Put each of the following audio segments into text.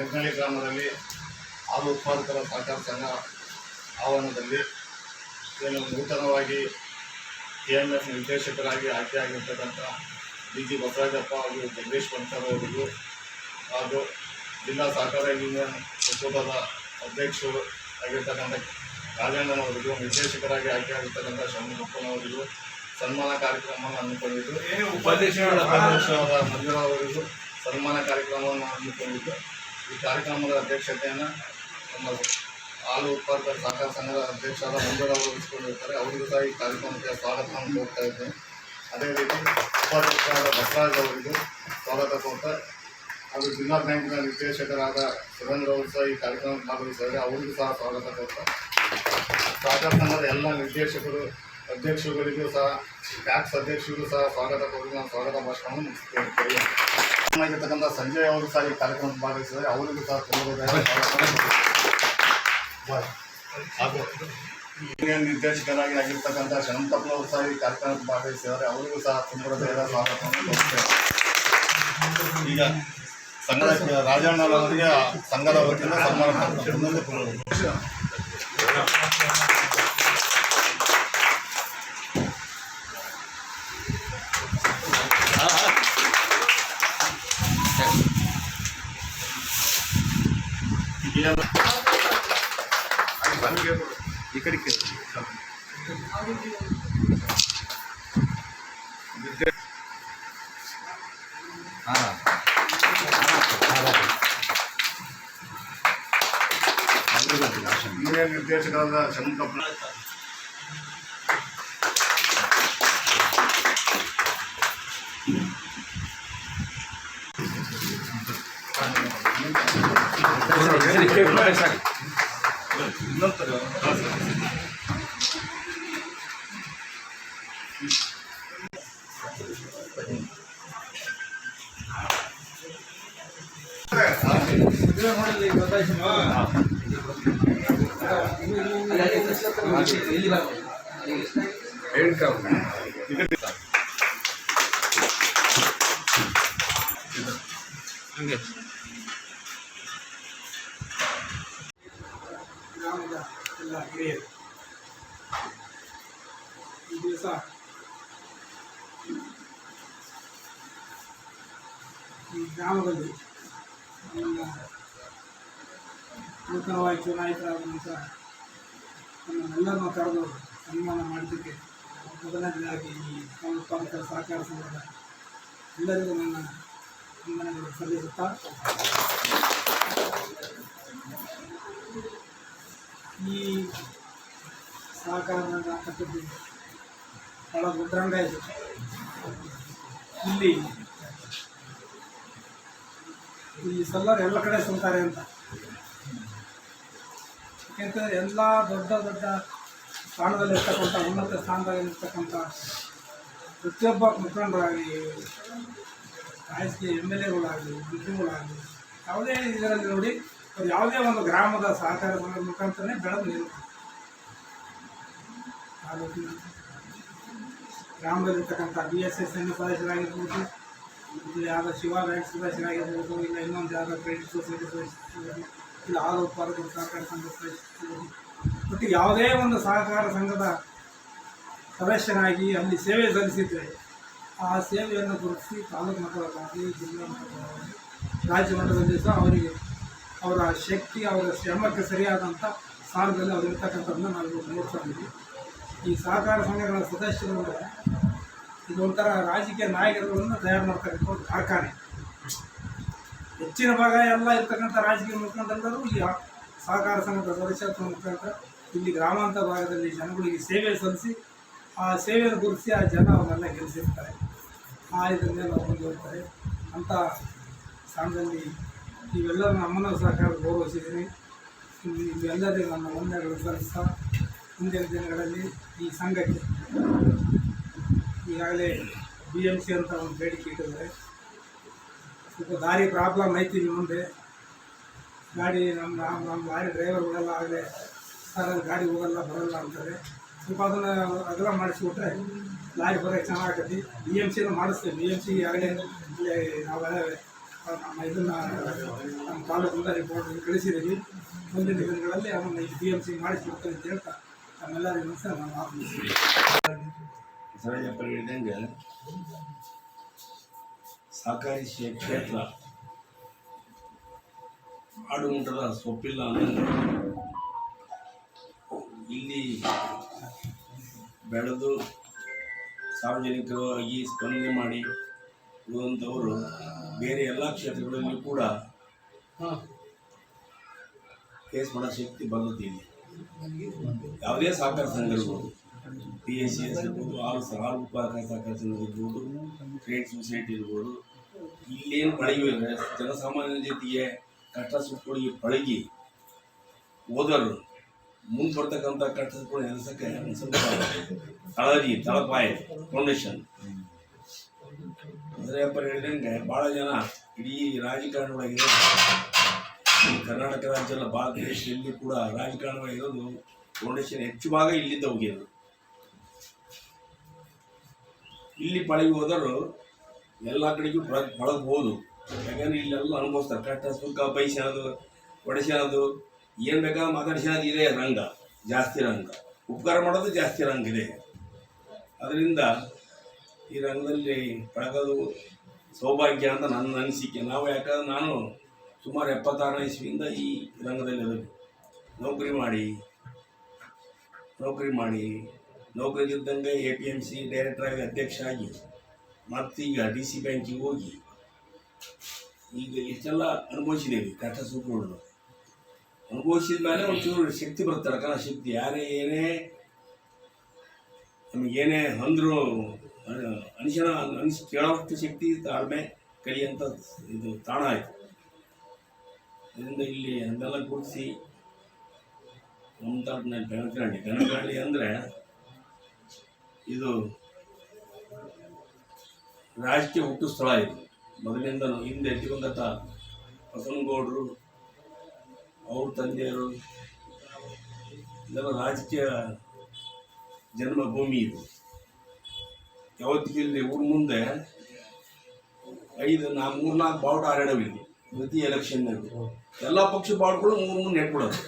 ಕರಿನಳ್ಳಿ ಗ್ರಾಮದಲ್ಲಿ ಹಾಲು ಉತ್ಪಾದಕರ ಸಹಕಾರ ಸಂಘ ಆವರಣದಲ್ಲಿ ಏನು ನೂತನವಾಗಿ ಕೆ ಎಂ ಎಫ್ ನಿರ್ದೇಶಕರಾಗಿ ಆಯ್ಕೆಯಾಗಿರ್ತಕ್ಕಂಥ ಡಿ ಜಿ ಬಸರಾಜಪ್ಪ ಹಾಗೂ ಜಗದೀಶ್ ಬಂಕರ್ ಅವರಿಗೂ ಹಾಗೂ ಜಿಲ್ಲಾ ಸಹಕಾರ ಯೂನಿಯನ್ ಒಕ್ಕೂಟದ ಅಧ್ಯಕ್ಷರು ಆಗಿರ್ತಕ್ಕಂಥ ರಾಜೇಂದ್ರನವರಿಗೂ ನಿರ್ದೇಶಕರಾಗಿ ಆಯ್ಕೆಯಾಗಿರ್ತಕ್ಕಂಥ ಷಣ್ಮುಖಪ್ಪನವರಿಗೂ ಸನ್ಮಾನ ಕಾರ್ಯಕ್ರಮವನ್ನು ಹಮ್ಮಿಕೊಂಡಿದ್ದು. ಉಪಾಧ್ಯಕ್ಷರ ಉಪಾಧ್ಯಕ್ಷರಾದ ಮಂಜುರಾವ್ ಅವರಿಗೂ ಸನ್ಮಾನ ಕಾರ್ಯಕ್ರಮವನ್ನು ಹಮ್ಮಿಕೊಂಡಿದ್ದು. ಈ ಕಾರ್ಯಕ್ರಮದ ಅಧ್ಯಕ್ಷತೆಯನ್ನು ನಮ್ಮ ಹಾಲು ಉತ್ಪಾದಕ ಸಹಕಾರ ಸಂಘದ ಅಧ್ಯಕ್ಷರಾದ ಮಂಜುಳಾ ಅವರು ವಹಿಸಿಕೊಂಡಿರ್ತಾರೆ. ಅವರಿಗೂ ಸಹ ಈ ಕಾರ್ಯಕ್ರಮಕ್ಕೆ ಸ್ವಾಗತವನ್ನು ಕೋರ್ತಾ ಇದ್ದೇನೆ. ಅದೇ ರೀತಿ ಉಪಾಧ್ಯಕ್ಷರಾದ ಬಸವರಾಜ್ ಅವರಿಗೂ ಸ್ವಾಗತ ಕೋರ್ತಾ ಹಾಗೂ ಜಿಲ್ಲಾ ಬ್ಯಾಂಕ್ನ ನಿರ್ದೇಶಕರಾದ ಸುರೇಂದ್ರ ಅವರು ಸಹ ಈ ಕಾರ್ಯಕ್ರಮಕ್ಕೆ ಭಾಗವಹಿಸಿದ್ದಾರೆ. ಅವರಿಗೂ ಸಹ ಸ್ವಾಗತ ಕೋರ್ತಾ. ಸಹಕಾರ ಸಂಘದ ಎಲ್ಲ ನಿರ್ದೇಶಕರು ಅಧ್ಯಕ್ಷರುಗಳಿಗೂ ಸಹ ಟ್ಯಾಕ್ಸ್ ಅಧ್ಯಕ್ಷರಿಗೂ ಸಹ ಸ್ವಾಗತ ಕೋರಿ ನಾನು ಸ್ವಾಗತ ಭಾಷಣವನ್ನು ಮುಗಿಸ್ತೇನೆ. ಆಗಿರ್ತಕ್ಕಂಥ ಸಂಜಯ್ ಅವರು ಸಹ ಈ ಕಾರ್ಯಕ್ರಮ ಭಾಗವಹಿಸಿದರೆ ಅವರಿಗೂ ಸಹ. ಹಾಗೂ ಯೂನಿಯನ್ ನಿರ್ದೇಶಕರಾಗಿ ಆಗಿರ್ತಕ್ಕಂಥ ಶರಣಪ್ಪನವರು ಸಹ ಈ ಕಾರ್ಯಕ್ರಮಕ್ಕೆ ಭಾಗವಹಿಸಿದ್ದಾರೆ. ಅವರಿಗೂ ಸಹ ತುಂಬ ಹೃದಯದ ಸ್ವಾಗತವನ್ನು ಈಗ ಸಂಘದ ರಾಜಣ್ಣನವರಿಗೆ ಸಂಘದ ವತಿಯಿಂದ ಸನ್ಮಾನ ಮಾಡ್ತಾರೆ. ಈ ಕಡೆಗೆ ಹಾಂ ಯೂನಿಯನ್ ನಿರ್ದೇಶಕರಾದ ಶಂಕಪ್ಪ ಹಂಗೆ ಗ್ರಾಮದ ಎಲ್ಲ ಹಿರಿಯರು ಈ ದಿವಸ ಈ ಗ್ರಾಮದಲ್ಲಿ ನಮ್ಮ ನೂತನವಾಗಿ ಚುನಾಯಿತರಾದ ನಂತರ ನಮ್ಮನ್ನೆಲ್ಲರನ್ನು ಕರೆದು ಸನ್ಮಾನ ಮಾಡಿದ್ದಕ್ಕೆ ಮೊದಲನೇದಾಗಿ ಈ ಉತ್ಪಾದಕರ ಸಹಕಾರ ಸಂಘದ ಎಲ್ಲರಿಗೂ ನನ್ನ ವಂದನೆಗಳು ಸಲ್ಲಿಸುತ್ತಾ ಈ ಸಹಕಾರ ಅಂತಕ್ಕಂಥದ್ದು ಭಾಳ ದೊಡ್ಡ ರಂಗ ಇದೆ. ಇಲ್ಲಿ ಈ ಸಲ್ಲರು ಎಲ್ಲ ಕಡೆ ಸುಂತಾರೆ ಅಂತ. ಯಾಕೆಂತಂದರೆ ಎಲ್ಲ ದೊಡ್ಡ ದೊಡ್ಡ ಸ್ಥಾನದಲ್ಲಿರ್ತಕ್ಕಂಥ ಉನ್ನತ ಸ್ಥಾನದಲ್ಲಿರ್ತಕ್ಕಂಥ ಪ್ರತಿಯೊಬ್ಬ ಮುಖಂಡರಾಗಲಿ, ರಾಜಕೀಯ ಎಂ ಎಲ್ ಎಗಳಾಗಲಿ, ಮಂತ್ರಿಗಳಾಗಲಿ, ಯಾವುದೇ ಇದರಲ್ಲಿ ನೋಡಿ ಅವ್ರು ಯಾವುದೇ ಒಂದು ಗ್ರಾಮದ ಸಹಕಾರ ಸಂಘದ ಮುಖಾಂತರನೇ ಬೆಳೆದು ತಾಲೂಕಿನ ಗ್ರಾಮದಲ್ಲಿರ್ತಕ್ಕಂಥ ಬಿ ಎಸ್ ಎಸ್, ಎನ್ ಸದಸ್ಯರಾಗಿರ್ಬೋದು ಇಲ್ಲಿ ಯಾವುದೋ ಶಿವ ಬ್ಯಾಂಕ್ ಸದಸ್ಯರಾಗಿರ್ಬೋದು ಇಲ್ಲ ಇನ್ನೊಂದು ಯಾವುದೋ ಕ್ರೆಡಿಟ್ ಸೊಸೈಟಿ ಸದಸ್ಯರಾಗಿರ್ಬೋದು ಇಲ್ಲ ಹಾಲು ಉತ್ಪಾದಕರು ಸಹಕಾರ ಸಂಘ ಮತ್ತು ಯಾವುದೇ ಒಂದು ಸಹಕಾರ ಸಂಘದ ಸದಸ್ಯನಾಗಿ ಅಲ್ಲಿ ಸೇವೆ ಸಲ್ಲಿಸಿದರೆ ಆ ಸೇವೆಯನ್ನು ಗುರುತಿಸಿ ತಾಲೂಕು ಮಟ್ಟದಲ್ಲಾಗಲಿ, ಜಿಲ್ಲಾ ಮಟ್ಟದಲ್ಲಾಗಲಿ, ರಾಜ್ಯ ಮಟ್ಟದಲ್ಲಿ ಸಹ ಅವರಿಗೆ ಅವರ ಶಕ್ತಿ, ಅವರ ಶ್ರಮಕ್ಕೆ ಸರಿಯಾದಂಥ ಸ್ಥಾನದಲ್ಲಿ ಅವರಿರ್ತಕ್ಕಂಥದ್ದನ್ನು ನಾವು ನೋಡ್ತಾ ಇದ್ದೀವಿ ಈ ಸಹಕಾರ ಸಂಘಗಳ ಸದಸ್ಯರು ಅಂದರೆ ಇದೊಂಥರ ರಾಜಕೀಯ ನಾಯಕರುಗಳನ್ನು ತಯಾರು ಮಾಡ್ತಕ್ಕಂಥ ಒಂದು ಕಾರ್ಖಾನೆ. ಹೆಚ್ಚಿನ ಭಾಗ ಎಲ್ಲ ಇರ್ತಕ್ಕಂಥ ರಾಜಕೀಯ ಮುಖಂಡರೆಲ್ಲರೂ ಈ ಸಹಕಾರ ಸಂಘದ ಸದಸ್ಯತ್ವ ಮುಖಾಂತರ ಇಲ್ಲಿ ಗ್ರಾಮಾಂತರ ಭಾಗದಲ್ಲಿ ಜನಗಳಿಗೆ ಸೇವೆ ಸಲ್ಲಿಸಿ, ಆ ಸೇವೆಯನ್ನು ಗುರುತಿಸಿ ಆ ಜನ ಅವನ್ನೆಲ್ಲ ಗೆಲ್ಲಿಸಿರ್ತಾರೆ. ಆ ಇದನ್ನೆಲ್ಲ ಮುಂದುವರ್ತಾರೆ ಅಂಥ ಸ್ಥಾನದಲ್ಲಿ ನೀವೆಲ್ಲರೂ ನಮ್ಮನ್ನು ಸಹಕಾರ ಗೌರವಿಸಿದ್ದೀನಿ ಇವೆಲ್ಲರಿಗೂ ನನ್ನ ವಂದನೆಗಳು ಸಲ್ಲಿಸ್ತಾ ಮುಂದಿನ ದಿನಗಳಲ್ಲಿ ಈ ಸಂಘಕ್ಕೆ ಈಗಾಗಲೇ ಬಿ ಎಂ ಸಿ ಅಂತ ಒಂದು ಬೇಡಿಕೆ ಇಟ್ಟಿದ್ದಾರೆ. ಸ್ವಲ್ಪ ದಾರಿ ಪ್ರಾಬ್ಲಮ್ ಐತಿ ಇಲ್ಲಿ ಮುಂದೆ. ಗಾಡಿ ನಮ್ಮ ನಮ್ಮ ನಮ್ಮ ಡ್ರೈವರ್ ಆಗಲೇ ಸರ್ ಗಾಡಿ ಹೋಗಲ್ಲ, ಬರಲ್ಲ ಅಂತಾರೆ. ಸ್ವಲ್ಪ ಅದನ್ನು ಅಗಲ ಮಾಡಿಸ್ಬಿಟ್ರೆ ಲಾರಿ ಬರೋಕ್ಕೆ ಚೆನ್ನಾಗತ್ತೆ ಬಿ ಎಂ ಸಿನೂ ಮಾಡಿಸ್ತೀವಿ. ಬಿ ಎಂ ಸಿ ಆಗಲೇ ನಾವೆಲ್ಲ ನಮ್ಮ ಇದನ್ನು ನಮ್ಮ ತಾಲೂಕಿಂದ ರಿಪೋರ್ಟ್ ಕಳಿಸಿದ್ದೀವಿ. ಮುಂದಿನ ದಿನಗಳಲ್ಲಿ ಅವನ್ನ ಡಿ ಎಂ ಸಿ ಮಾಡಿಸ್ಬಿಡ್ತಾರೆ ಅಂತ ಹೇಳ್ತಾ ನಮ್ಮೆಲ್ಲರಿಗೂ ಸಹ ಸರಳಪ್ಪ ಹೇಳಿದಂಗೆ ಸಹಕಾರಿ ಕ್ಷೇ- ಕ್ಷೇತ್ರ. ಆಡುಗುಂಟದ ಸೊಪ್ಪಿಲ್ಲ ಇಲ್ಲಿ ಬೆಳೆದು ಸಾರ್ವಜನಿಕವಾಗಿ ಸ್ಪಂದನೆ ಮಾಡಿ ಇರುವಂಥವರು ಬೇರೆ ಎಲ್ಲ ಕ್ಷೇತ್ರಗಳಲ್ಲಿ ಕೂಡ ಫೇಸ್ ಮಾಡೋ ಶಕ್ತಿ ಬಂದಿದ್ದೀನಿ ಯಾವುದೇ ಸಹಕಾರ ಸಂಘ ಇರ್ಬೋದು. ಪಿ ಎಸ್ ಸಿ ಎಸ್ ಇರ್ಬೋದು, ಆರು ಸ- ಹಾಲು ಉತ್ಪಾದಕ ಸಹಕಾರ ಸಂಘ ಇರ್ಬೋದು ಟ್ರೇಡ್ ಸೊಸೈಟಿ ಇರ್ಬೋದು ಇಲ್ಲೇನು ಪಳಗಿವೆ ಜನಸಾಮಾನ್ಯರ ಜೊತೆಗೆ ಕಷ್ಟ ಸುಖಗಳಿಗೆ ಪಳಗಿ ಹೋದರು ಮುಂದೆ ಬರ್ತಕ್ಕಂಥ ಕಷ್ಟ ಎದುರಿಸಕ್ಕೆ ತಳಜಿ ಸ್ವಲ್ಪ ತಳಪಾಯ ಫೌಂಡೇಶನ್ ಅದರಪ್ಪ ಹೇಳಿದಂಗೆ ಭಾಳ ಜನ ಇಡೀ ರಾಜಕಾರಣವಾಗಿದೆ ಈ ಕರ್ನಾಟಕ ರಾಜ್ಯ ಅಲ್ಲ, ಭಾರತ ದೇಶದಲ್ಲಿ ಕೂಡ ರಾಜಕಾರಣವಾಗಿರೋದು ಫೌಂಡೇಶನ್ ಹೆಚ್ಚು ಭಾಗ ಇಲ್ಲಿಂದ ಹೋಗಿರೋದು ಇಲ್ಲಿ ಪಳಗಿ ಹೋದರು ಎಲ್ಲ ಕಡೆಗೂ ಬಳ ಬಳಗ್ಬೋದು. ಯಾಕಂದ್ರೆ ಇಲ್ಲೆಲ್ಲ ಅನುಭವಿಸ್ತಾರೆ ಕಷ್ಟ ಸುಖ ಬೈಸೋದು ಹೊಡೆಸೋದು ಏನು ಬೇಕಾದ್ರೆ ಮಾತಾಡ್ಸೋದು ಇದೆ ರಂಗ, ಜಾಸ್ತಿ ರಂಗ. ಉಪಕಾರ ಮಾಡೋದು ಜಾಸ್ತಿ ರಂಗ ಇದೆ. ಅದರಿಂದ ಈ ರಂಗದಲ್ಲಿ ಪಳಗೋದು ಸೌಭಾಗ್ಯ ಅಂತ ನನ್ನ ಅನಿಸಿಕೆ. ನಾವು ಯಾಕಂದ್ರೆ ನಾನು ಸುಮಾರು ಎಪ್ಪತ್ತಾರನೇ ಇಸ್ವಿಯಿಂದ ಈ ರಂಗದಲ್ಲಿ ಅದು ನೌಕರಿ ಮಾಡಿ ನೌಕರಿ ಮಾಡಿ ನೌಕರಿ ಇದ್ದಂಗೆ A P M C director ಆಗಿ ಅಧ್ಯಕ್ಷ ಆಗಿ ಮತ್ತೀಗ ಡಿ ಸಿ ಬ್ಯಾಂಕಿಗೆ ಹೋಗಿ ಈಗ ಇಷ್ಟೆಲ್ಲ ಅನುಭವಿಸಿದ್ದೇವೆ ಕಷ್ಟ ಸುಖಗಳನ್ನು ಅನುಭವಿಸಿದ ಮೇಲೆ ಒಂಚೂರು ಶಕ್ತಿ ಬರ್ತಾರೆ ಕಲ ಶಕ್ತಿ. ಯಾರೇ ಏನೇ ನಮಗೇನೇ ಅಂದರೂ ಅನಿಶನ ಅನಿಸ್ ಕೇಳೋಷ್ಟು ಶಕ್ತಿ ತಾಳ್ಮೆ ಕಲಿಯಂತ ಇದು ತಾಣ ಆಯಿತು ಇದರಿಂದ ಇಲ್ಲಿ ಅದನ್ನೆಲ್ಲ ಕೂಡಿಸಿ ನಮ್ಮ ತಾಟ್ನಲ್ಲಿ ಬೆನಕರಳ್ಳಿ ಬೆನಕರಳ್ಳಿ ಅಂದರೆ ಇದು ರಾಜಕೀಯ ಹುಟ್ಟು ಸ್ಥಳ ಇದು. ಮೊದಲಿಂದಲೂ ಹಿಂದೆ ದಿವಂಗತ ಬಸವನಗೌಡರು ಅವ್ರ ತಂದೆಯರು ಇದೆಲ್ಲ ರಾಜಕೀಯ ಜನ್ಮಭೂಮಿ ಇದು. ಯಾವತ್ತಿಗೂ ಇಲ್ಲಿ ಊರ ಮುಂದೆ ಐದು ನಾ, ಮೂರ್ನಾಲ್ಕು ಬಾವುಟ ಹಾರಾಡವಿಲ್ಲಿ ಪ್ರತಿ ಎಲೆಕ್ಷನ್ನಲ್ಲಿ ಎಲ್ಲ ಪಕ್ಷ ಬಾವುಟಗಳು ಮೂರು ಮೂರು ನೆಟ್ಬಿಡೋದು.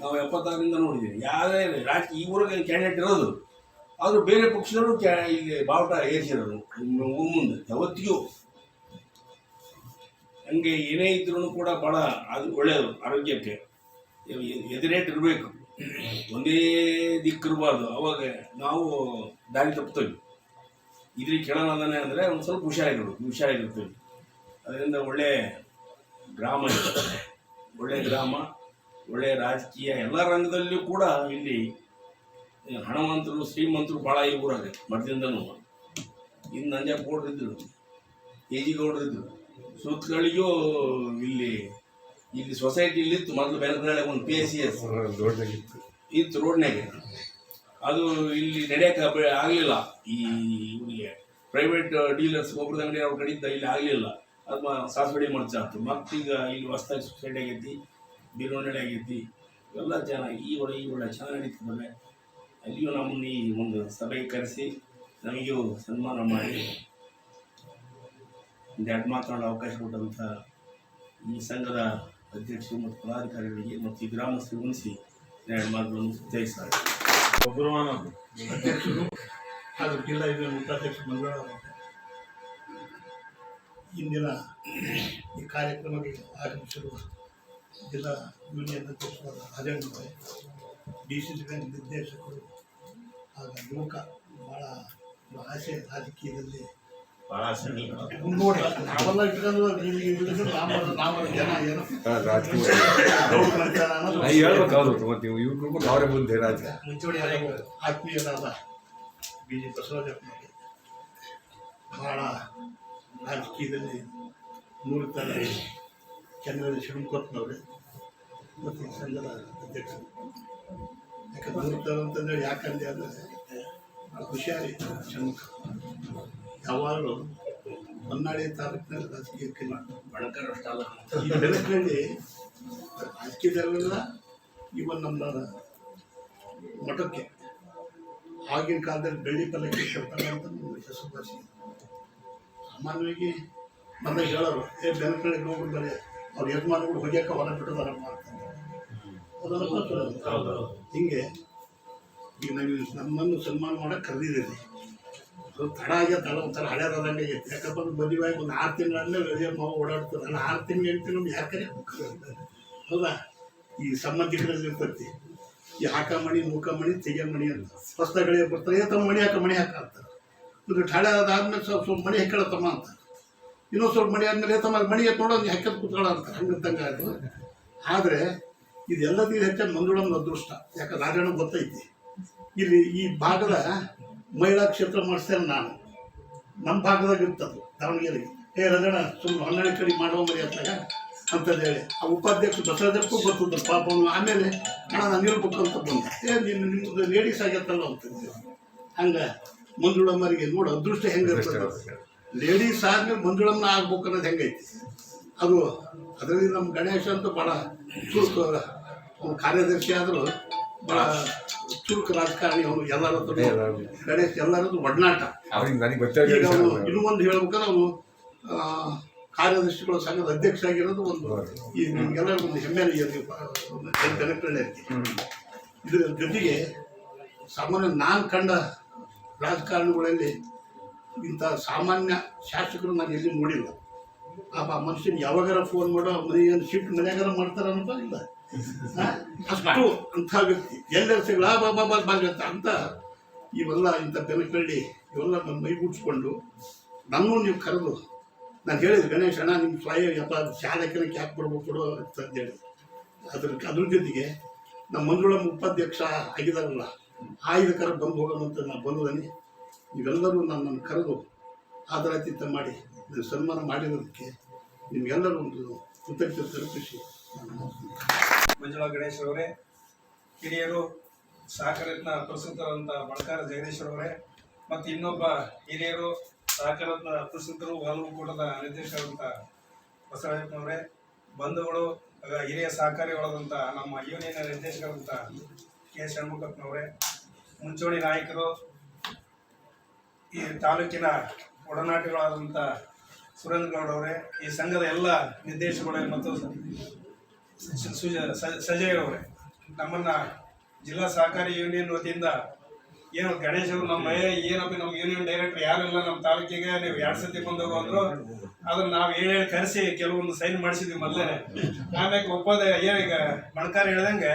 ನಾವು ಎಪ್ಪತ್ತಾರರಿಂದ ನೋಡಿದ್ದೀವಿ ಯಾರೇ ರಾಜಕೀಯ, ಈ ಊರಿಗೆ ಕ್ಯಾಂಡಿಡೇಟ್ ಇರೋದು. ಆದರೂ ಬೇರೆ ಪಕ್ಷದವರು ಕ್ಯಾ ಇಲ್ಲಿ ಬಾವುಟ ಏರಿಸಿರೋರು ಮುಂದೆ, ಯಾವತ್ತಿಗೂ. ಹಂಗೆ ಏನೇ ಇದ್ರೂ ಕೂಡ ಭಾಳ ಅದು ಒಳ್ಳೆಯದು ಆರೋಗ್ಯಕ್ಕೆ. ಎದುರೇಟ್ ಇರಬೇಕು. ಒಂದೇ ದಿಕ್ಕಿರಬಾರ್ದು. ಅವಾಗ ನಾವು ದಾರಿ ತಪ್ತೇವೆ. ಇದ್ರಿಗೆ ಕೆಳನದಾನೆ ಅಂದರೆ ಒಂದು ಸ್ವಲ್ಪ ಹುಷಾರಿರ್ಬೇಕು ಹುಷಾರಿರ್ತೇವೆ ಅದರಿಂದ ಒಳ್ಳೆ ಗ್ರಾಮ ಒಳ್ಳೆ ಗ್ರಾಮ ಒಳ್ಳೆಯ ರಾಜಕೀಯ ಎಲ್ಲ ರಂಗದಲ್ಲಿಯೂ ಕೂಡ ಇಲ್ಲಿ ಹಣವಂತರು, ಶ್ರೀಮಂತರು ಭಾಳ ಈ ಊರಾಗ ಮಧ್ಯದಿಂದನೂ ಇನ್ನು ನಂಜ ಇದ್ದರು ಕೆ ಜಿ ಗೌಡ್ರಿದ್ರು ಸುತ್ತಗಳಿಗೂ ಇಲ್ಲಿ ಇಲ್ಲಿ ಸೊಸೈಟಿ ಇಲ್ಲಿತ್ತು ಮೊದಲು ಬೆನಕನಳ್ಳಿ ಒಂದು ಪಿ ಎಸ್ ಸಿ ಎಸ್ ಇತ್ತು ರೋಡ್ನಾಗೆ ಅದು ಇಲ್ಲಿ ನಡೆಯಕ್ಕೆ ಆಗಲಿಲ್ಲ. ಈ ಇವರಿಗೆ ಪ್ರೈವೇಟ್ ಡೀಲರ್ಸ್ ಒಬ್ಬರದ ಅಂಗಡಿ ಅವ್ರ ಕಡೆಯಿಂದ ಇಲ್ಲಿ ಆಗಲಿಲ್ಲ. ಅದು ಸಾಸ್ವಡಿ ಮತ್ತು ಮತ್ತೀಗ ಇಲ್ಲಿ ಹೊಸ್ದಾಗಿ ಸೊಸೈಟಿ ಆಗೈತಿ ಬೀರೋಣಿ ಆಗೈತಿ. ಎಲ್ಲ ಚೆನ್ನಾಗಿ ಈ ಒಳ್ಳೆ ಈ ಒಳ್ಳೆ, ಚೆನ್ನಾಗಿ ನಡೀತದೆ ಅಲ್ಲಿಯೂ ನಮ್ಮನ್ನು ಈ ಒಂದು ಸಭೆಗೆ ಕರೆಸಿ ನಮಗೂ ಸನ್ಮಾನ ಮಾಡಿ ಒಂದೆರಡು ಮಾತಾಡೋ ಅವಕಾಶ ಕೊಟ್ಟಂಥ ಈ ಸಂಘದ ಅಧ್ಯಕ್ಷರು ಮತ್ತು ಪದಾಧಿಕಾರಿಗಳಿಗೆ ಮತ್ತು ಈ ಗ್ರಾಮಸ್ಥರು ಉಣಿಸಿ ಎರಡು ಮಾತುಗಳನ್ನು ಒಬ್ಬರು ಅಧ್ಯಕ್ಷರು ಹಾಗೂ ಜಿಲ್ಲಾ ಯೂನಿಯನ್ ಉಪಾಧ್ಯಕ್ಷ ಮಂಗಳವಾರ ಇಂದಿನ ಈ ಕಾರ್ಯಕ್ರಮಕ್ಕೆ ಆಗಮಿಸಿರುವ ಜಿಲ್ಲಾ ಯೂನಿಯನ್ ಅಧ್ಯಕ್ಷರಾದ ರಾಜೇಂದ್ರ ಡಿ ನಿರ್ದೇಶಕರು ಆಗ ಯುವಕ ಭಾಳ ಆಸೆ ರಾಜಕೀಯದಲ್ಲಿ ಭಾಳ ರಾಜಕೀಯದಲ್ಲಿ ನುರಿತಾರೆ ಚಂದ್ರದಲ್ಲಿ ಶಿವಕೊತ್ನವ್ರೆ ಮತ್ತು ಸಂಘದ ಅಧ್ಯಕ್ಷರು. ಯಾಕಂದ್ರೆ ಅಂತಂದೇಳಿ ಅಂತಂದ್ರೆ ಯಾಕಂದ್ರೆ ಅಂದರೆ ಭಾಳ ಹುಷಾರಿ ಷಣ್ಮುಖ ಯಾವಾಗಲೂ ಹೊನ್ನಾಳಿ ತಾಲೂಕಿನಲ್ಲಿ ರಾಜಕೀಯಕ್ಕೆ ಬಣಕರ್ ಅಷ್ಟಲ್ಲ ಈ ಬೆಳಕಿನಲ್ಲಿ ರಾಜಕೀಯದಲ್ಲೆಲ್ಲ ಇವನ್ ನಮ್ಮ ಮಠಕ್ಕೆ. ಆಗಿನ ಕಾಲದಲ್ಲಿ ಬೆಳ್ಳಿ ಪಲ್ಲಕ್ಕಿ ಕೊಡ್ತಾರೆ ಅಂತ ಹೆಸರು ಭಾಷೆ ಸಾಮಾನ್ಯವಾಗಿ ಬಂದಾಗ ಹೇಳೋರು, ಏ ಬೆನಕಳಿಗೆ ಹೋಗ್ಬಿಡ್ತಾರೆ ಅವ್ರು ಯಜಮಾನಗಳು ಹೊಗೆಯಕ್ಕೆ ಹೊರ ಬಿಟ್ಟದಾರಪ್ಪ ಅಂತಂದ್ರೆ ಅದನ್ನು ಹಿಂಗೆ ಈಗ ನಾವು ನಮ್ಮನ್ನು ಸನ್ಮಾನ ಮಾಡಕ್ಕೆ ಕರೆದಿದ್ದೀರಿ ಅದು ತಡ ಆಗ್ಯದ ಒಂಥರ ಹಳೆಯದಂಗೆ ಆಗೈತೆ. ಯಾಕಪ್ಪ ಅಂದ್ರೆ ಮದುವೆ ಒಂದು ಆರು ತಿಂಗಳೇ ಅದೇ ಮಾವು ಓಡಾಡ್ತದೆ ಅಲ್ಲ ಆರು ತಿಂಗಳು ಹೇಳ್ತೀನಿ ನಮ್ಗೆ ಯಾಕೆ ಹೌದಾ? ಈ ಸಂಬಂಧಿಕರಲ್ಲಿ ಇರ್ತೈತಿ ಈ ಹಾಕ ಮಣಿ ಮುಖ ಮಣಿ, ತೆಗೆ ಮಣಿ ಅಂತ. ಹೊಸಗಳಿಗೆ ಬರ್ತಾರೆ. ಏ ತಮ್ಮ ಮಣಿ ಹಾಕ ಮಣಿ ಹಾಕ ಅಂತಾರೆ ಒಂದು ಹಳೆ ಅದಾದ್ಮೇಲೆ ಸ್ವಲ್ಪ ಸ್ವಲ್ಪ ಮಣಿ ತಮ್ಮ ಅಂತ. ಇನ್ನೊಂದು ಸ್ವಲ್ಪ ಮಣಿ ಆದ್ಮೇಲೆ ತಮ್ಮ ಮಣಿ ನೋಡೋದು ಹಾಕೋದು ಕೂತ್ಕೊಳ್ಳ ಅಂತಾರೆ ಹಂಗಂತಂಗೆ ಅದು ಆದರೆ ಇದೆಲ್ಲದೂ ಹೆಚ್ಚಾಗಿ ಮಂಜುಳಮ್ಮನ ಅದೃಷ್ಟ. ಯಾಕಂದ್ರೆ ರಾಜಣ್ಣ ಗೊತ್ತೈತಿ. ಇಲ್ಲಿ ಈ ಭಾಗದ ಮಹಿಳಾ ಕ್ಷೇತ್ರ ಮಾಡಿಸ್ತೇನೆ ನಾನು. ನಮ್ಮ ಭಾಗದಾಗ ಇರ್ತದೆ ದಾವಣಗೆರೆಗೆ. ಏ ರಜಣ ಸುಮ್ಮನೆ ಹನ್ನೆರಡು ಕಡೆ ಮಾಡುವ ಮರಿ ಅಂತಾಗ ಅಂತಂದು ಹೇಳಿ. ಆ ಉಪಾಧ್ಯಕ್ಷ ದಸರಾದಕ್ಕೂ ಗೊತ್ತಿದ್ರು ಪಾಪ ಆಮೇಲೆ ಹಣ ನಾನು ನಿಲ್ಬೇಕು ಅಂತ ಬಂದ. ಏ ನಿಮ್ಮ ನಿಮ್ಮದು ಲೇಡೀಸ್ ಆಗತ್ತಲ್ಲ ಅಂತ ಹಂಗೆ ಮಂಜುಳಮ್ಮರಿಗೆ ನೋಡು ಅದೃಷ್ಟ ಹೆಂಗೆ ಇರ್ತದೆ. ಲೇಡೀಸ್ ಆದ್ಮೇಲೆ ಮಂಜುಳಮ್ಮ ಆಗ್ಬೇಕು ಅನ್ನೋದು ಹೆಂಗೈತಿ. ಅದು ಅದರಲ್ಲಿ ನಮ್ಮ ಗಣೇಶ ಅಂತೂ ಭಾಳ ಕಾರ್ಯದರ್ಶಿ ಆದರೂ ಭಾಳ ಚುರುಕು ರಾಜಕಾರಣಿ ಅವನು ಎಲ್ಲರ ಹತ್ರ ಗಣೇಶ್ ಎಲ್ಲರದ್ದು ಒಡನಾಟ. ಈಗ ಅವನು ಇನ್ನೂ ಒಂದು ಹೇಳ್ಬೇಕಾದ್ರೆ ಅವನು ಕಾರ್ಯದರ್ಶಿಗಳ ಸಂಘದ ಅಧ್ಯಕ್ಷ ಆಗಿರೋದು ಒಂದು ಈ ನಿಮಗೆಲ್ಲ ಒಂದು ಹೆಮ್ಮೆಯ ಬೆನಕಳ್ಳಿ ಇದರ ಜೊತೆಗೆ ಸಾಮಾನ್ಯ ನಾನು ಕಂಡ ರಾಜಕಾರಣಿಗಳಲ್ಲಿ ಇಂಥ ಸಾಮಾನ್ಯ ಶಾಸಕರು ನಾನು ಎಲ್ಲಿ ನೋಡಿಲ್ಲ. ಆ ಮನುಷ್ಯನ ಯಾವಾಗಾರ ಫೋನ್ ಮಾಡೋ ಮನೆಯನ್ನು ಶಿಫ್ಟ್ ಮನೆಯಾಗಾರ ಮಾಡ್ತಾರ ಅನ್ನೋದು ಇಲ್ಲ. ಅಷ್ಟು ಅಂಥ ವ್ಯಕ್ತಿ ಎಲ್ಲರ ಸಿಗಲ ಬಾ ಬಾ ಬಾ ಬಾಗತ್ತ ಅಂತ ಇವೆಲ್ಲ ಇಂಥ ಬೆನಕಳ್ಳಿ ಇವೆಲ್ಲ ನನ್ನ ಮೈಗೂಡಿಸ್ಕೊಂಡು ನನ್ನೂ ನೀವು ಕರೆದು ನಾನು ಹೇಳಿದೆ, ಗಣೇಶ ಅಣ್ಣ ನಿಮ್ಮ ಫ್ಲೈ ಯಪ್ಪ ಶಾಲಕನ ಯಾಕೆ ಕೊಡ್ಬೋದು ಕೊಡು ಅಂತ ಹೇಳಿ. ಅದ್ರ ಅದ್ರ ಜೊತೆಗೆ ನಮ್ಮ ಮಂಜುಳಮ್ಮ ಉಪಾಧ್ಯಕ್ಷ ಆಗಿದಾರಲ್ಲ ಆಯುಧಕರ ಬಂದು ಹೋಗೋಣ ಅಂತ ನಾನು ಬಂದದನಿ ನೀವೆಲ್ಲರೂ ನನ್ನನ್ನು ಕರೆದು ಆದರಾತಿಥ್ಯ ಮಾಡಿ, ನೀವು ಸನ್ಮಾನ ಮಾಡಿರೋದಕ್ಕೆ ನಿಮಗೆಲ್ಲರೂ ಒಂದು ಕೃತಜ್ಞತೆ ತಲುಪಿಸಿ ನಾನು ಮಂಜುಳಾ ಗಣೇಶ್ ಅವರೇ, ಹಿರಿಯರು ಸಹಕಾರತ್ನ ಬಣಕಾರ ಜಗದೀಶ್ ಅವರೇ, ಮತ್ತು ಇನ್ನೊಬ್ಬ ಹಿರಿಯರು ಸಹಕಾರತ್ನ ಪ್ರಸ್ತುತರು ಹಲವು ಕೂಟದ ನಿರ್ದೇಶಕರಂತ ಬಸವರಾಜಪ್ಪನವರೇ ಬಂಧುಗಳು ಹಿರಿಯ ಹಿರಿಯ ಸಹಕಾರಿಗಳಾದಂಥ ನಮ್ಮ ಯೂನಿಯನ್ ನಿರ್ದೇಶಕರಂತ ಕೆ ಷಣ್ಮುಖಪ್ಪನವರೇ ಮುಂಚೂಣಿ ನಾಯಕರು, ಈ ತಾಲೂಕಿನ ಒಡನಾಟಗಳಾದಂಥ ಸುರೇಂದ್ರ ಗೌಡ ಅವರೇ, ಈ ಸಂಘದ ಎಲ್ಲ ನಿರ್ದೇಶಕಗಳು ಮತ್ತು ಅವರೇ, ನಮ್ಮನ್ನ ಜಿಲ್ಲಾ ಸಹಕಾರಿ ಯೂನಿಯನ್ ವತಿಯಿಂದ ಏನು ಗಣೇಶ್ ಅವರು ನಮ್ಮ ಏನಪ್ಪ ನಮ್ಮ ಯೂನಿಯನ್ ಡೈರೆಕ್ಟರ್ ಯಾರೆಲ್ಲ ನಮ್ಮ ತಾಲೂಕಿಗೆ ನೀವು ಎರಡು ಸತಿ ಬಂದೋಗು ಅಂದ್ರು, ಅದನ್ನ ನಾವು ಹೇಳಿ ಕರೆಸಿ ಕೆಲವೊಂದು ಸೈನ್ ಮಾಡಿಸಿದ್ವಿ ಮೊದಲೇ. ಒಪ್ಪದ ಏನೀಗ ಮಣಕಾರ ಹೇಳ್ದಂಗೆ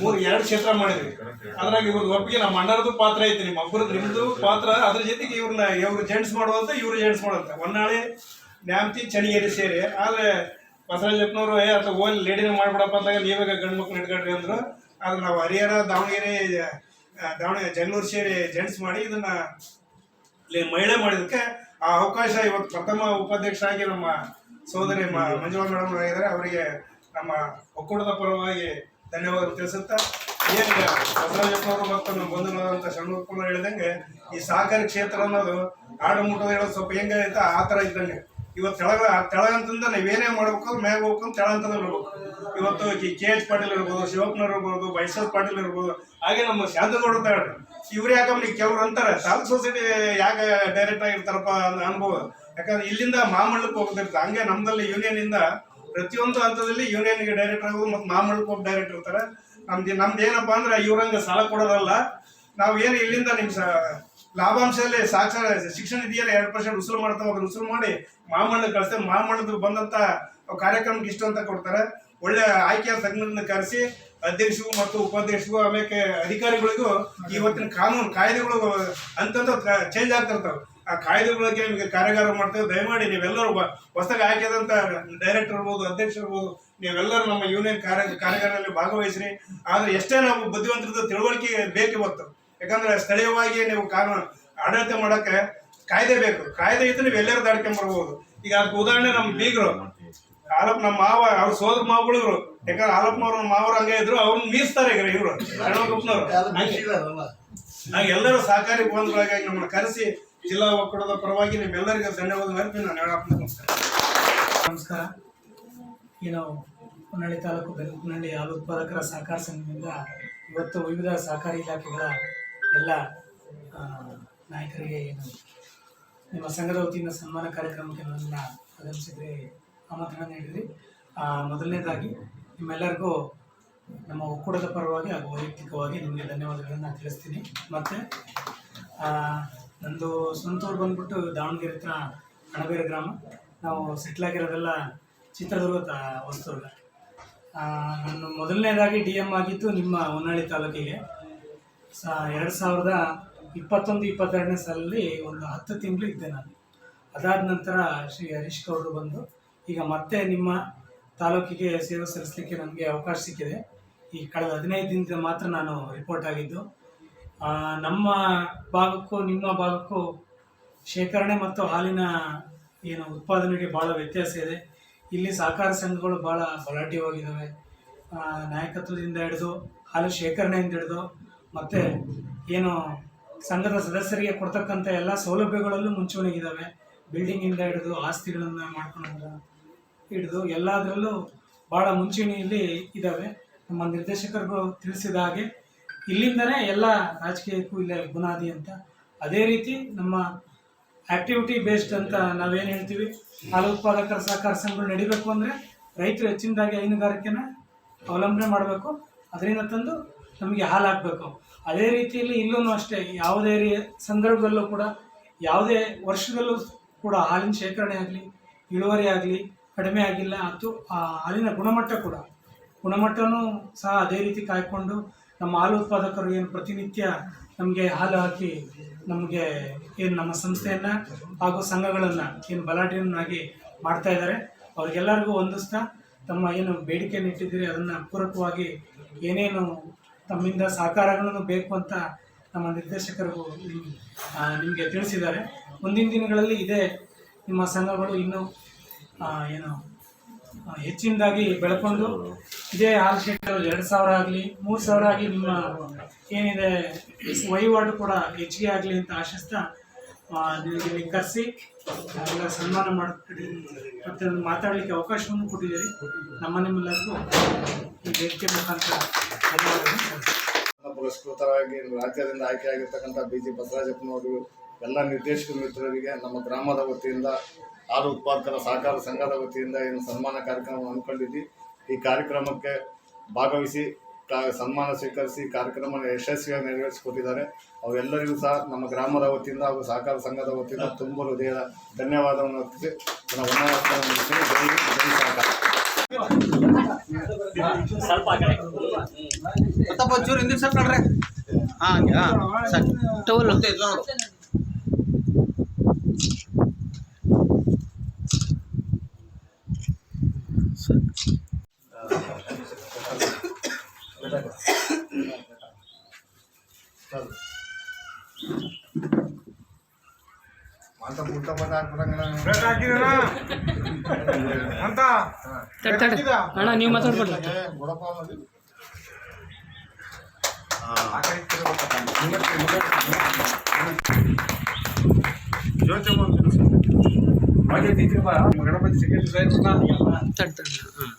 ಮೂರು ಎರಡು ಕ್ಷೇತ್ರ ಮಾಡಿದ್ವಿ. ಅದ್ರಾಗ ಇವ್ರದ್ದು ಒಪ್ಪಿಗೆ ನಮ್ಮ ಅಣ್ಣರದ್ದು ಪಾತ್ರ ಐತಿ, ನಿಮ್ಮ ಒಬ್ಬರದ್ದು ನಿಮ್ದು ಪಾತ್ರ, ಅದ್ರ ಜೊತೆಗೆ ಇವ್ರನ್ನ ಇವ್ರು ಜೆಂಟ್ಸ್ ಮಾಡುವಂತ, ಇವ್ರು ಜೆಂಟ್ಸ್ ಮಾಡುವಂತ. ಹೊನ್ನಾಳಿ, ನ್ಯಾಮತಿ ಚನಿಗೇರಿ ಸೇರಿ. ಆದ್ರೆ ಬಸವರಾಜಪ್ಪನವರು ಏ ಅಥವಾ ಓಲ್ ಲೇಡಿನ ಮಾಡ್ಬಿಡಪ್ಪ ಅಂದಾಗ ನೀವೇ ಗಂಡು ಮಕ್ಳು ಇಟ್ಕೊಂಡ್ರಿ ಅಂದ್ರು. ಆದ್ರೆ ನಾವು ಹರಿಹರ, ದಾವಣಗೆರೆ ದಾವಣಗೆರೆ ಜಗಳೂರು ಸೇರಿ ಜೆಂಟ್ಸ್ ಮಾಡಿ ಇದನ್ನ ಮಹಿಳೆ ಮಾಡಿದಕ್ಕೆ ಆ ಅವಕಾಶ ಇವತ್ತು ಪ್ರಥಮ ಉಪಾಧ್ಯಕ್ಷರಾಗಿ ನಮ್ಮ ಸೋದರಿ ಮಂಜುಳಾ ಮೇಡಮ್ ಆಗಿದ್ದಾರೆ. ಅವರಿಗೆ ನಮ್ಮ ಒಕ್ಕೂಟದ ಪರವಾಗಿ ಧನ್ಯವಾದ ತಿಳಿಸುತ್ತಾ ಏನೀಗ ಬಸವರಾಜಪ್ಪನವರು ಮತ್ತು ನಮ್ಮ ಬಂಧುಗಳಾದಂಥ ಸಣ್ಣ ಹೇಳಿದಂಗೆ ಈ ಸಹಕಾರಿ ಕ್ಷೇತ್ರ ಅನ್ನೋದು ಆಡುಮುಟ್ಟದ ಹೇಳೋದು ಸ್ವಲ್ಪ ಹೆಂಗೆ ಅಂತ ಆ ಥರ ಇದ್ದಂಗೆ. ಇವತ್ತು ತೆಳಗ ತೆಳಗ ಅಂತಂದ ನೀವೇನೇ ಮಾಡ್ಬೇಕು, ಮ್ಯಾಗ ಹೋಗ್ಬೇಕು ತೆಳ ಅಂತಂದ ಇರ್ಬೇಕು. ಇವತ್ತು ಕೆ ಎಚ್ ಪಾಟೀಲ್ ಇರ್ಬೋದು ಶಿವಪ್ಪನವ್ರು ಇರ್ಬೋದು ಬೈಸಲ್ ಪಾಟೀಲ್ ಇರ್ಬೋದು, ಹಾಗೆ ನಮ್ಮ ಶಾಂತಗೌಡ ಇರ್ತಾರೆ. ಇವ್ರು ಯಾಕಂದ್ರೆ ಕೆಲವ್ರು ಅಂತಾರೆ, ತಾಲೂಕ್ ಸೊಸೈಟಿ ಯಾಕೆ ಡೈರೆಕ್ಟ್ ಆಗಿರ್ತಾರಪ್ಪ ಅನ್ಬೋದು ಯಾಕಂದ್ರೆ ಇಲ್ಲಿಂದ ಮಾಮಂಡಲಕ್ಕೆ ಹೋಗ್ತಿರ್ತಾರೆ ಹಂಗೆ ನಮ್ದಲ್ಲಿ ಯೂನಿಯನ್ ಇಂದ ಪ್ರತಿಯೊಂದು ಹಂತದಲ್ಲಿ ಯೂನಿಯನ್ಗೆ ಡೈರೆಕ್ಟ್ ಆಗೋದು ಮತ್ತು ಮಾಮಂಡಲಕ್ಕೆ ಹೋಗಿ ಡೈರೆಕ್ಟ್ ಇರ್ತಾರೆ. ನಮ್ದು ನಮ್ದು ಏನಪ್ಪ ಅಂದ್ರೆ ಇವ್ರಂಗೆ ಸಾಲ ಕೊಡೋದಲ್ಲ. ನಾವು ಏನು ಇಲ್ಲಿಂದ ನಿಮ್ಮ ಲಾಭಾಂಶದಲ್ಲಿ ಸಾಕ್ಷರ ಶಿಕ್ಷಣ ಇದೆಯಲ್ಲ? ಎರಡು ಪರ್ಸೆಂಟ್ ಉಸಿರು ಮಾಡ್ತಾ ಹೋದ್ರೆ ಉಸಿರು ಮಾಡಿ ಮಾಮಣ್ಣ ಕಳಿಸ್ತೇವೆ ಮಾಮಣ್ಣದು ಬಂದಂತ ಕಾರ್ಯಕ್ರಮಕ್ಕೆ ಇಷ್ಟು ಅಂತ ಕೊಡ್ತಾರೆ. ಒಳ್ಳೆ ಆಯ್ಕೆಯ ತಜ್ಞರನ್ನ ಕರೆಸಿ, ಅಧ್ಯಕ್ಷರು ಮತ್ತು ಉಪಾಧ್ಯಕ್ಷರು ಆಮೇಲೆ ಅಧಿಕಾರಿಗಳಿಗೂ ಇವತ್ತಿನ ಕಾನೂನು ಕಾಯ್ದೆಗಳು ಅಂತಂತ ಚೇಂಜ್ ಆಗ್ತಿರ್ತಾವೆ ಆ ಕಾಯ್ದೆಗಳಿಗೆ ನಿಮಗೆ ಕಾರ್ಯಾಗಾರ ಮಾಡ್ತೇವೆ. ದಯಮಾಡಿ ನೀವೆಲ್ಲರೂ ಹೊಸದಾಗಿ ಆಯ್ಕೆದಂತ ಡೈರೆಕ್ಟರ್ ಇರ್ಬೋದು, ಅಧ್ಯಕ್ಷ ಇರ್ಬೋದು, ನೀವೆಲ್ಲರೂ ನಮ್ಮ ಯೂನಿಯನ್ ಕಾರ್ಯ, ಕಾರ್ಯಾಗಾರದಲ್ಲಿ ಭಾಗವಹಿಸ್ರಿ. ಆದ್ರೆ ಎಷ್ಟೇ ನಾವು ಬುದ್ಧಿವಂತರದ ತಿಳುವಳಿಕೆ ಬೇಕು ಇವತ್ತು ಯಾಕಂದ್ರೆ ಸ್ಥಳೀಯವಾಗಿ ನೀವು ಕಾನೂನು ಆಡಳಿತ ಮಾಡಕ್ಕೆ ಕಾಯ್ದೆ ಬೇಕು. ಕಾಯ್ದೆ ಇದ್ರೆ ನೀವು ಎಲ್ಲರೂ ದಾಡ್ಕೊಂಡ್ ಬರ್ಬೋದು. ಈಗ ಅದಕ್ಕೆ ಉದಾಹರಣೆ ನಮ್ಮ ಬೀಗರು. ಆಲಪ್ ನಮ್ಮ ಮಾವ ಅವ್ರ ಸೋದರ ಮಾವಗಳು ಇವರು ಯಾಕಂದ್ರೆ ಆಲಪ್ಪನವ್ರ ನಮ್ಮ ಮಾವರು ಹಂಗೆ ಇದ್ರು ಅವ್ರನ್ನ ಮೀಸ್ತಾರೆ ಈಗ ಇವರು ನಾವು ಎಲ್ಲರೂ ಸಹಕಾರಿ ಬಂದ್ರಾಗಿ ನಮ್ಮನ್ನ ಕರೆಸಿ ಜಿಲ್ಲಾ ಒಕ್ಕೂಟದ ಪರವಾಗಿ ನಿಮ್ಮೆಲ್ಲರಿಗೂ ಧನ್ಯವಾದ ಅರ್ಪಿ ನಾನು ಹೇಳಪ್ಪ ನಮಸ್ಕಾರ. ನಮಸ್ಕಾರ. ಈ ನಾವು ಹೊನ್ನಾಳಿ ತಾಲೂಕು ಬೆಂಗಳೂರಿನಲ್ಲಿ ಹಾಲು ಉತ್ಪಾದಕರ ಸಹಕಾರ ಸಂಘದಿಂದ ಇವತ್ತು ವಿವಿಧ ಸಹಕಾರಿ ಇಲಾಖೆಗಳ ಎಲ್ಲ ನಾಯಕರಿಗೆ ಏನು ನಿಮ್ಮ ಸಂಘದ ವತಿಯಿಂದ ಸನ್ಮಾನ ಕಾರ್ಯಕ್ರಮಕ್ಕೆ ನನ್ನ ಆಗಮಿಸಿದ್ರೆ ಆಮಂತ್ರಣ ನೀಡಿದ್ರಿ. ಮೊದಲನೇದಾಗಿ ನಿಮ್ಮೆಲ್ಲರಿಗೂ ನಮ್ಮ ಒಕ್ಕೂಟದ ಪರವಾಗಿ ಹಾಗೂ ವೈಯಕ್ತಿಕವಾಗಿ ನಿಮಗೆ ಧನ್ಯವಾದಗಳನ್ನು ತಿಳಿಸ್ತೀನಿ. ಮತ್ತು ನಂದು ಸ್ವಂತವ್ರು ಬಂದ್ಬಿಟ್ಟು ದಾವಣಗೆರೆ ಹತ್ರ ಅಣಬೇರೆ ಗ್ರಾಮ. ನಾವು ಸೆಟ್ಲ್ ಆಗಿರೋದೆಲ್ಲ ಚಿತ್ರದುರ್ಗ ಹೊಸದುರ್ಗ. ಆ, ನಾನು ಮೊದಲನೇದಾಗಿ ಡಿ ಎಂ ಆಗಿದ್ದು ನಿಮ್ಮ ಹೊನ್ನಾಳಿ ತಾಲೂಕಿಗೆ. ಸಾ, ಎರಡು ಸಾವಿರದ ಇಪ್ಪತ್ತೊಂದು, ಇಪ್ಪತ್ತೆರಡನೇ ಸಾಲಲ್ಲಿ ಒಂದು ಹತ್ತು ತಿಂಗಳು ಇದ್ದೆ ನಾನು. ಅದಾದ ನಂತರ ಶ್ರೀ ಹರೀಶ್ ಗೌಡರು ಬಂದು, ಈಗ ಮತ್ತೆ ನಿಮ್ಮ ತಾಲೂಕಿಗೆ ಸೇವೆ ಸಲ್ಲಿಸಲಿಕ್ಕೆ ನನಗೆ ಅವಕಾಶ ಸಿಕ್ಕಿದೆ. ಈ ಕಳೆದ ಹದಿನೈದು ದಿನದ ಮಾತ್ರ ನಾನು ರಿಪೋರ್ಟ್ ಆಗಿದ್ದು ನಮ್ಮ ಭಾಗಕ್ಕೂ, ನಿಮ್ಮ ಭಾಗಕ್ಕೂ ಶೇಖರಣೆ ಮತ್ತು ಹಾಲಿನ ಏನು ಉತ್ಪಾದನೆಗೆ ಭಾಳ ವ್ಯತ್ಯಾಸ ಇದೆ. ಇಲ್ಲಿ ಸಹಕಾರ ಸಂಘಗಳು ಭಾಳ ಬಲಾಢ್ಯವಾಗಿದ್ದಾವೆ ನಾಯಕತ್ವದಿಂದ ಹಿಡಿದು ಹಾಲು ಶೇಖರಣೆಯಿಂದ ಹಿಡಿದು ಮತ್ತು ಏನು ಸಂಘದ ಸದಸ್ಯರಿಗೆ ಕೊಡ್ತಕ್ಕಂಥ ಎಲ್ಲ ಸೌಲಭ್ಯಗಳಲ್ಲೂ ಮುಂಚೂಣಿಗಿದ್ದಾವೆ ಬಿಲ್ಡಿಂಗಿಂದ ಹಿಡಿದು ಆಸ್ತಿಗಳನ್ನು ಮಾಡ್ಕೊಂಡು ಹಿಡಿದು ಎಲ್ಲದರಲ್ಲೂ ಭಾಳ ಮುಂಚೂಣಿಯಲ್ಲಿ ಇದ್ದಾವೆ ನಮ್ಮ ನಿರ್ದೇಶಕರುಗಳು ತಿಳಿಸಿದ ಹಾಗೆ ಇಲ್ಲಿಂದನೇ ಎಲ್ಲ ರಾಜಕೀಯಕ್ಕೂ ಇಲ್ಲೇ ಬುನಾದಿ ಅಂತ. ಅದೇ ರೀತಿ ನಮ್ಮ ಆಕ್ಟಿವಿಟಿ ಬೇಸ್ಡ್ ಅಂತ ನಾವೇನು ಹೇಳ್ತೀವಿ, ಹಾಲು ಉತ್ಪಾದಕರ ಸಹಕಾರ ಸಂಘಗಳು ನಡಿಬೇಕು ಅಂದರೆ ರೈತರು ಹೆಚ್ಚಿನದಾಗಿ ಹೈನುಗಾರಿಕೆನ ಅವಲಂಬನೆ ಮಾಡಬೇಕು. ಅದರಿಂದ ತಂದು ನಮಗೆ ಹಾಲು ಹಾಕಬೇಕು ಅದೇ ರೀತಿಯಲ್ಲಿ ಇಲ್ಲೂ ಅಷ್ಟೇ, ಯಾವುದೇ ರೀ ಸಂದರ್ಭದಲ್ಲೂ ಕೂಡ, ಯಾವುದೇ ವರ್ಷದಲ್ಲೂ ಕೂಡ ಹಾಲಿನ ಶೇಖರಣೆ ಆಗಲಿ, ಇಳುವರಿ ಆಗಲಿ ಕಡಿಮೆ ಆಗಿಲ್ಲ ಮತ್ತು ಆ ಹಾಲಿನ ಗುಣಮಟ್ಟ ಕೂಡ. ಗುಣಮಟ್ಟನೂ ಸಹ ಅದೇ ರೀತಿ ಕಾಯ್ಕೊಂಡು ನಮ್ಮ ಹಾಲು ಉತ್ಪಾದಕರು ಏನು ಪ್ರತಿನಿತ್ಯ ನಮಗೆ ಹಾಲು ಹಾಕಿ, ನಮಗೆ ಏನು ನಮ್ಮ ಸಂಸ್ಥೆಯನ್ನು ಹಾಗೂ ಸಂಘಗಳನ್ನು ಏನು ಬಲಾಟೆಯನ್ನಾಗಿ ಮಾಡ್ತಾ ಇದ್ದಾರೆ. ಅವ್ರಿಗೆಲ್ಲರಿಗೂ ಹೊಂದಿಸ್ತಾ ತಮ್ಮ ಏನು ಬೇಡಿಕೆಯನ್ನು ಇಟ್ಟಿದ್ದೀರಿ ಅದನ್ನು ಪೂರಕವಾಗಿ ಏನೇನು ತಮ್ಮಿಂದ ಸಹಕಾರಗಳನ್ನು ಬೇಕು ಅಂತ ನಮ್ಮ ನಿರ್ದೇಶಕರು ನಿಮ್- ನಿಮಗೆ ತಿಳಿಸಿದ್ದಾರೆ ಮುಂದಿನ ದಿನಗಳಲ್ಲಿ ಇದೇ ನಿಮ್ಮ ಸಂಘಗಳು ಇನ್ನೂ ಏನು ಹೆಚ್ಚಿನದಾಗಿ ಬೆಳ್ಕೊಂಡು ಇದೇ ಆಲ್ ಶೀಟ್ ಎರಡು ಸಾವಿರ ಆಗಲಿ, ಮೂರು ಸಾವಿರ ಆಗಲಿ ನಿಮ್ಮ ಏನಿದೆ ವಹಿವಾಟು ಕೂಡ ಹೆಚ್ಚಿಗೆ ಆಗಲಿ ಅಂತ ಆಶಿಸ್ತಾ ನಿಮಗೆ ಕರೆಸಿ ಎಲ್ಲ ಸನ್ಮಾನ ಮಾಡಿ ಮತ್ತೆ ಮಾತಾಡಲಿಕ್ಕೆ ಅವಕಾಶವನ್ನು ಕೊಟ್ಟಿದ್ದೀರಿ ನಮ್ಮ ನಿಮ್ಮೆಲ್ಲರಿಗೂ ಈ ವೇದಿಕೆ ಮುಖಾಂತರ. ಪುರಸ್ಕೃತರಾಗಿ ರಾಜ್ಯದಿಂದ ಆಯ್ಕೆಯಾಗಿರ್ತಕ್ಕಂಥ ಬಿ ಜಿ ಬಸವರಾಜಪ್ಪನವರು ಎಲ್ಲ ನಿರ್ದೇಶಕ ಮಿತ್ರರಿಗೆ, ನಮ್ಮ ಗ್ರಾಮದ ವತಿಯಿಂದ ಹಾಲು ಉತ್ಪಾದಕರ ಸಹಕಾರ ಸಂಘದ ವತಿಯಿಂದ ಏನು ಸನ್ಮಾನ ಕಾರ್ಯಕ್ರಮ ಹಮ್ಮಿಕೊಂಡಿದ್ವಿ. ಈ ಕಾರ್ಯಕ್ರಮಕ್ಕೆ ಭಾಗವಹಿಸಿ ಸನ್ಮಾನ ಸ್ವೀಕರಿಸಿ ಕಾರ್ಯಕ್ರಮ ಯಶಸ್ವಿಯಾಗಿ ನೆರವೇರಿಸಿಕೊಟ್ಟಿದ್ದಾರೆ. ಅವರೆಲ್ಲರಿಗೂ ಸಹ ನಮ್ಮ ಗ್ರಾಮದ ವತಿಯಿಂದ ಹಾಗೂ ಸಹಕಾರ ಸಂಘದ ವತಿಯಿಂದ ತುಂಬ ಹೃದಯದ ಧನ್ಯವಾದವನ್ನು ಅರ್ಪಿಸಿ ನನ್ನ ವಂದನಾರ್ಪಣೆ ಸ್ವಲ್ಪ ಚೂರು ಹಿಂದಿನ ಸ್ವಲ್ಪ ನೋಡ್ರಿ. ಹಾಂ ಹಂಗೆ ಹಾಂ ಸರ್. ಟವಲ್. ನೋಡು. ಅಂತ. ಅಣ್ಣ ನೀವು ಮಾತಾಡ್ಬಿಡ್ಲ ಗಣಪತಿ ತಡ್ ತಡ್ ಹಾಂ.